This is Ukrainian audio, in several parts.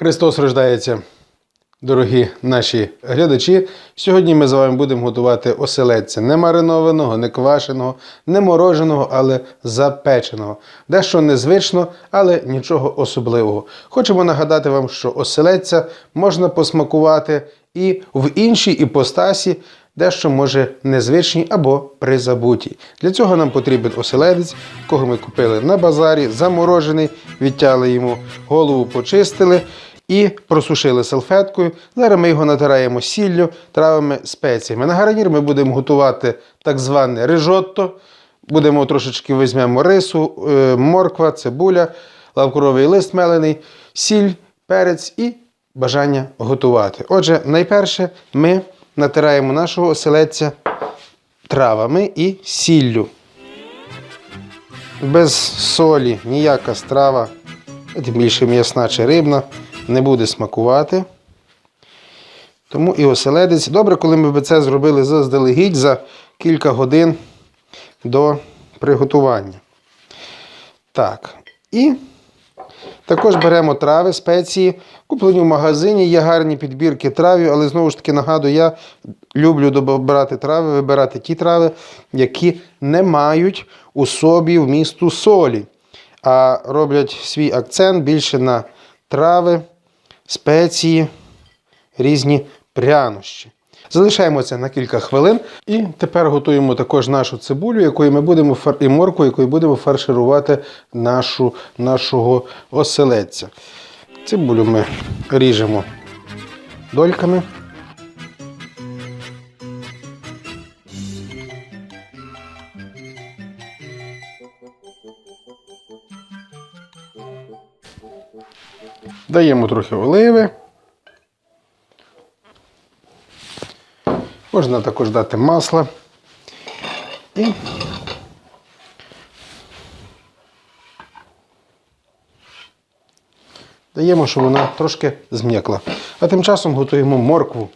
Христос рождається, дорогі наші глядачі. Сьогодні ми з вами будемо готувати оселедця не маринованого, не квашеного, не мороженого, але запеченого. Дещо незвично, але нічого особливого. Хочемо нагадати вам, що оселедця можна посмакувати і в іншій іпостасі, дещо може незвичній або призабутій. Для цього нам потрібен оселедець, кого ми купили на базарі, заморожений, відтяли йому голову, почистили і просушили салфеткою. Зараз ми його натираємо сіллю, травами, спеціями. На гарнір ми будемо готувати так зване рижотто. Будемо трошечки візьмемо рису, е, морква, цибуля, лавкуровий лист мелений, сіль, перець і бажання готувати. Отже, найперше ми натираємо нашого оселедця травами і сіллю. Без солі ніяка страва, тим більше м'ясна чи рибна, не буде смакувати. Тому і оселедець. Добре, коли ми б це зробили заздалегідь за кілька годин до приготування. Так. І також беремо трави, спеції. Куплені в магазині, є гарні підбірки травів, але знову ж таки нагадую, я люблю добирати трави, вибирати ті трави, які не мають у собі вмісту солі, а роблять свій акцент більше на трави, спеції, різні прянощі. Залишаємо це на кілька хвилин. І тепер готуємо також нашу цибулю, якою ми будемо фар... і морку, якою будемо фарширувати нашу, нашого оселедця. Цибулю ми ріжемо дольками. Даємо трохи оливи. Можна також дати масло. І даємо, щоб вона трошки зм'якла. А тим часом готуємо моркву,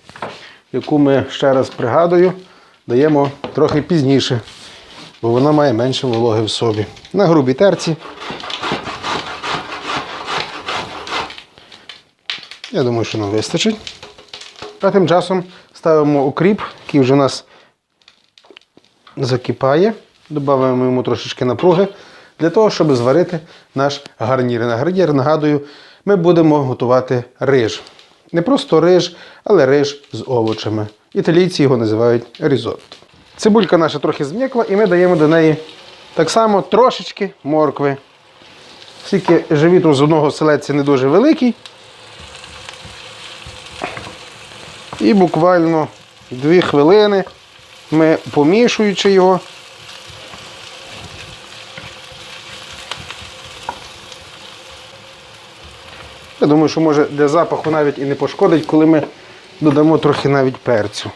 яку ми ще раз пригадую, даємо трохи пізніше, бо вона має менше вологи в собі. На грубій терці. Я думаю, що нам вистачить. А тим часом ставимо укріп, який вже у нас закипає. Додаємо йому трошечки напруги для того, щоб зварити наш гарнір. На гарнір, нагадую, ми будемо готувати риж. Не просто риж, але риж з овочами. Італійці його називають різотто. Цибулька наша трохи зм'якла, і ми даємо до неї так само трошечки моркви. Оскільки живіт з одного селедця не дуже великий. І буквально 2 хвилини ми помішуючи його. Я думаю, що може для запаху навіть і не пошкодить, коли ми додамо трохи навіть перцю.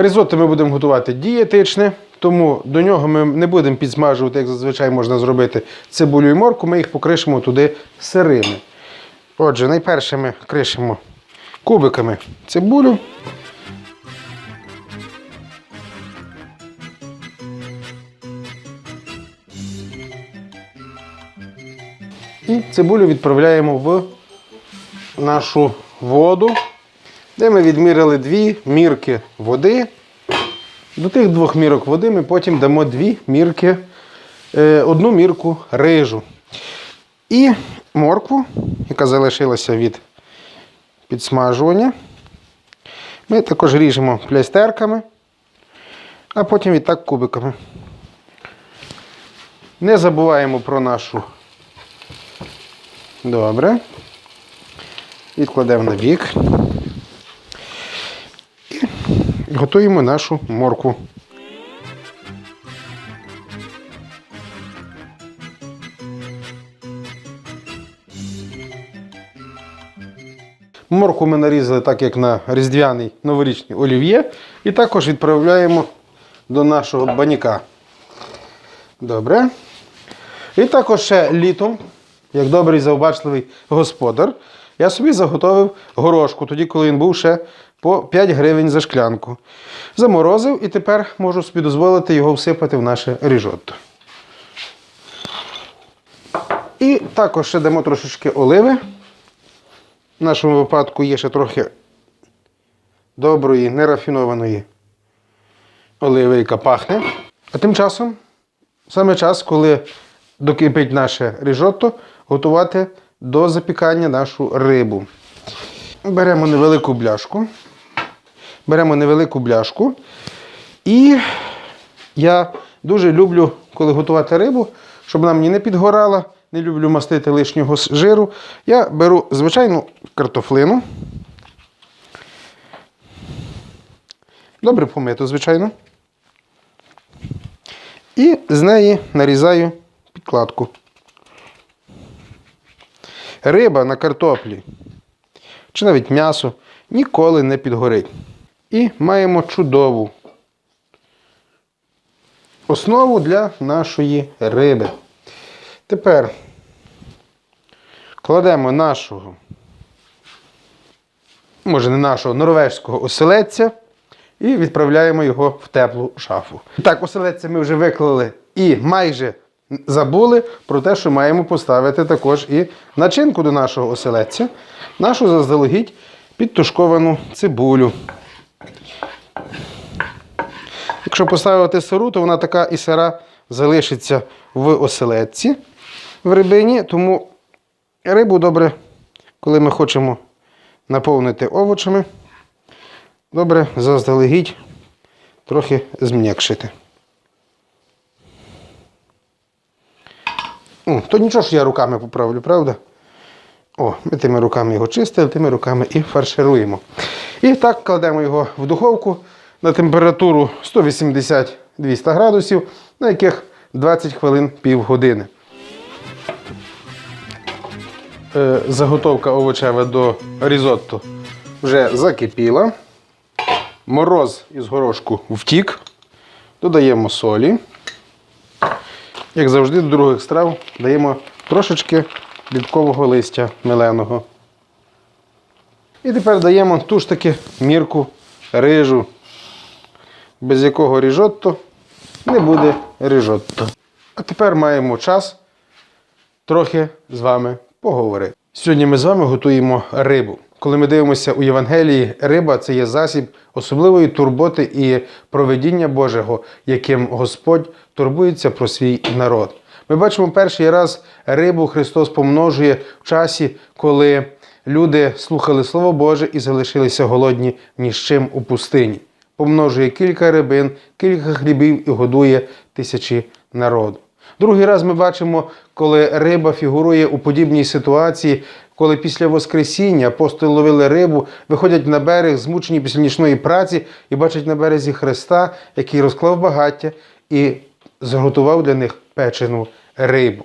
Ризотто ми будемо готувати дієтичне, тому до нього ми не будемо підсмажувати, як зазвичай можна зробити цибулю і морку, ми їх покришимо туди сирими. Отже, найперше ми кришимо кубиками цибулю. І цибулю відправляємо в нашу воду, де ми відміряли дві мірки води. До тих двох мірок води ми потім дамо дві мірки, е, одну мірку рижу. І моркву, яка залишилася від підсмажування. Ми також ріжемо плястерками, а потім відтак кубиками. Не забуваємо про нашу. Добре. Відкладемо на бік. Готуємо нашу моркву. Морку ми нарізали так, як на різдвяний новорічний олів'є. І також відправляємо до нашого баняка. Добре. І також ще літом, як добрий заобачливий господар, я собі заготовив горошку, тоді, коли він був ще по 5 гривень за шклянку. Заморозив і тепер можу собі дозволити його всипати в наше ріжотто. І також ще дамо трошечки оливи. В нашому випадку є ще трохи доброї, нерафінованої оливи, яка пахне. А тим часом саме час, коли докипить наше ріжотто, готувати до запікання нашу рибу. Беремо невелику бляшку. Беремо невелику бляшку. І я дуже люблю, коли готувати рибу, щоб вона мені не підгорала. Не люблю мастити лишнього жиру. Я беру звичайну картофлину. Добре помиту, звичайно. І з неї нарізаю підкладку. Риба на картоплі чи навіть м'ясо ніколи не підгорить. І маємо чудову основу для нашої риби. Тепер кладемо нашого, може не нашого, норвежського оселедця і відправляємо його в теплу шафу. Так, оселедця ми вже виклали і майже забули про те, що маємо поставити також і начинку до нашого оселедця, нашу заздалегідь підтушковану цибулю. Якщо поставити сиру, то вона така і сира залишиться в оселедці в рибині. Тому рибу добре, коли ми хочемо наповнити овочами, добре заздалегідь трохи зм'якшити. О, то нічого, що я руками поправлю, правда? О, ми тими руками його чистили, тими руками і фаршируємо. І так кладемо його в духовку на температуру 180-200 градусів, на яких 20 хвилин півгодини. Е, Заготовка овочева до різотто вже закипіла. Мороз із горошку втік. Додаємо солі. Як завжди, до других страв даємо трошечки літкового листя меленого. І тепер даємо ту ж таки мірку рижу, без якого ріжотто не буде ріжотто. А тепер маємо час трохи з вами поговорити. Сьогодні ми з вами готуємо рибу. Коли ми дивимося у Євангелії, риба це є засіб особливої турботи і проведіння Божого, яким Господь турбується про свій народ. Ми бачимо перший раз рибу Христос помножує в часі, коли люди слухали Слово Боже і залишилися голодні ні з чим у пустині. Помножує кілька рибин, кілька хлібів і годує тисячі народу. Другий раз ми бачимо, коли риба фігурує у подібній ситуації, коли після Воскресіння апостоли ловили рибу, виходять на берег, змучені після нічної праці, і бачать на березі Христа, який розклав багаття і зготував для них печену рибу.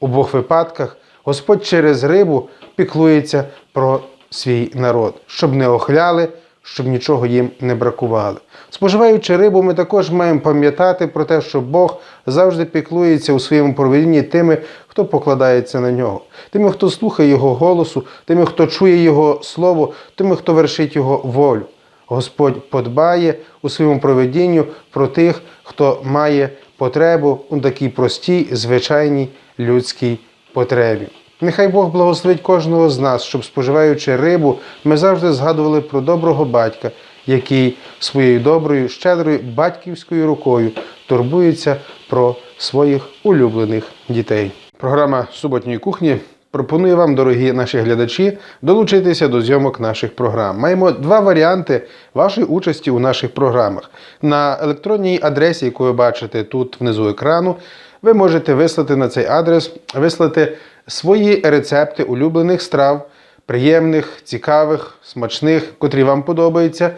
У обох випадках Господь через рибу піклується про свій народ, щоб не охляли, щоб нічого їм не бракувало. Споживаючи рибу, ми також маємо пам'ятати про те, що Бог завжди піклується у своєму проведінні тими, хто покладається на нього, тими, хто слухає Його голосу, тими, хто чує Його слово, тими, хто вершить Його волю. Господь подбає у своєму проведінню про тих, хто має потребу у такій простій, звичайній людській потребі. Нехай Бог благословить кожного з нас, щоб споживаючи рибу, ми завжди згадували про доброго батька, який своєю доброю, щедрою батьківською рукою турбується про своїх улюблених дітей. Програма суботньої кухні пропонує вам, дорогі наші глядачі, долучитися до зйомок наших програм. Маємо два варіанти вашої участі у наших програмах. На електронній адресі, яку ви бачите тут внизу екрану, ви можете вислати на цей адрес, вислати свої рецепти улюблених страв, приємних, цікавих, смачних, котрі вам подобаються,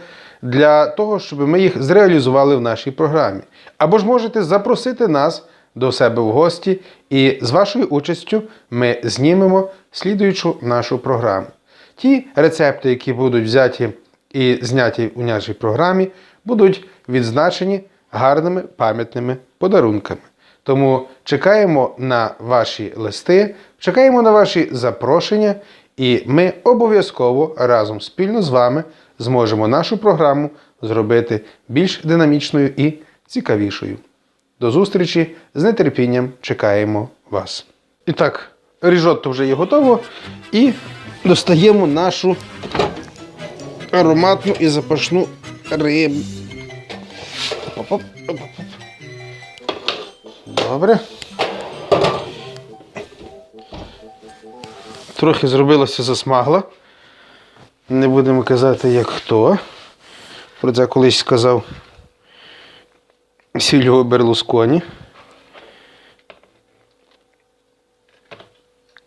для того, щоб ми їх зреалізували в нашій програмі. Або ж можете запросити нас до себе в гості, і з вашою участю ми знімемо слідуючу нашу програму. Ті рецепти, які будуть взяті і зняті у нашій програмі, будуть відзначені гарними пам'ятними подарунками. Тому чекаємо на ваші листи, чекаємо на ваші запрошення, і ми обов'язково разом спільно з вами зможемо нашу програму зробити більш динамічною і цікавішою. До зустрічі з нетерпінням чекаємо вас. І так, ріжотто вже є готово. І достаємо нашу ароматну і запашну рибу. Оп-оп, оп-оп. Добре. Трохи зробилося засмагла. Не будемо казати, як хто. Про це колись сказав Сільго Берлусконі.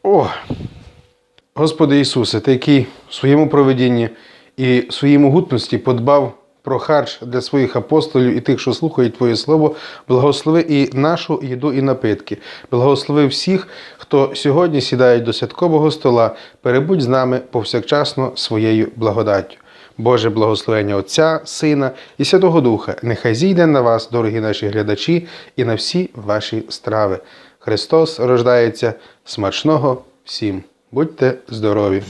О! Господи Ісусе, Ти який в своєму проведінні і в могутності подбав про харч для своїх апостолів і тих, що слухають Твоє Слово, благослови і нашу їду і напитки. Благослови всіх, хто сьогодні сідає до святкового стола, перебудь з нами повсякчасно своєю благодаттю. Боже благословення Отця, Сина і Святого Духа, нехай зійде на вас, дорогі наші глядачі, і на всі ваші страви. Христос рождається смачного всім. Будьте здорові!